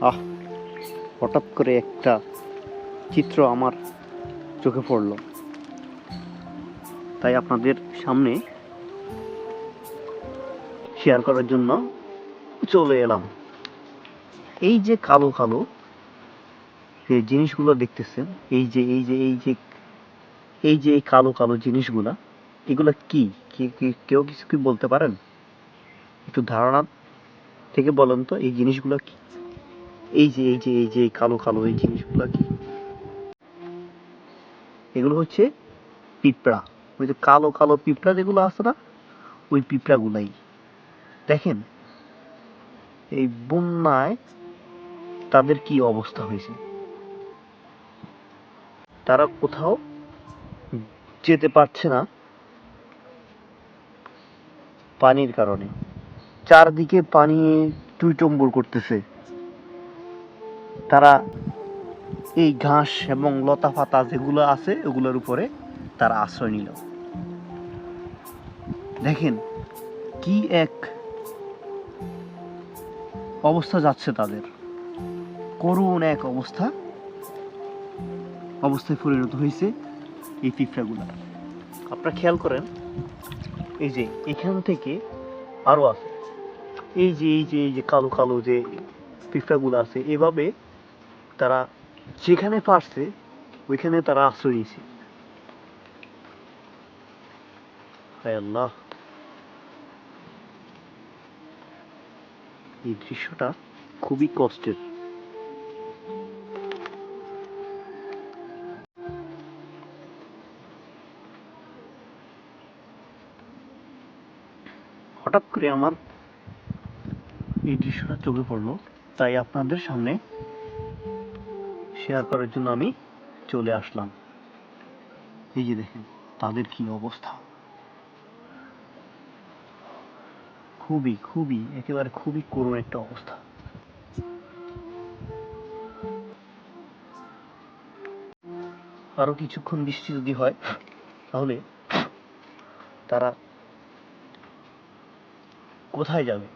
আহ, হঠাৎ করে একটা চিত্র আমার চোখে পড়ল। তাই আপনাদের সামনে শেয়ার করার জন্য চলে এলাম। এই যে কালো কালো যে জিনিসগুলো দেখতেছেন, এই যে এই যে এই যে এই যে এই কালো কালো জিনিসগুলা, এগুলা কি, কেউ কিছু কি বলতে পারেন? একটু ধারণা থেকে বলেন তো, এই জিনিসগুলো কি? এই যে এই যে এই যে কালো কালো এই জিনিসগুলো কি? এগুলো হচ্ছে পিঁপড়া। ওই যে কালো কালো পিঁপড়া যেগুলো আছে না, ওই পিঁপড়াগুলাই। দেখেন, এই বন্যায় তাদের কি অবস্থা হয়েছে? তারা কোথাও যেতে পারছে না পানির কারণে। চারদিকে পানি টুইটম্বুর করতেছে। তারা এই ঘাস এবং লতা পাতা যেগুলো আছে, ওগুলোর উপরে তারা আশ্রয় নিল। দেখেন কি এক অবস্থা যাচ্ছে তাদের। করুণ এক অবস্থা। অবস্থায় পরিণত হয়েছে এই পিঁপড়াগুলা। আপনারা খেয়াল করেন, এই যে এখান থেকে আরও আছে। এই যে এই যে এই যে কালো কালো যে পিঁপড়াগুলো আছে, এভাবে তারা যেখানে পারছে, ওইখানে তারা আশ্রয় নিয়েছে। হায় আল্লাহ। এই দৃশ্যটা খুবই কষ্টের। হঠাৎ করে আমার এই দৃশ্যটা চোখে পড়ল, তাই আপনাদের সামনে শেয়ার করার জন্য আমি চলে আসলাম। এই যে দেখেন, তাদের কি অবস্থা? খুবই খুবই, একেবারে খুবই করুণ একটা অবস্থা। আরও কিছুক্ষণ বৃষ্টি যদি হয়, তাহলে তারা কোথায় যাবে?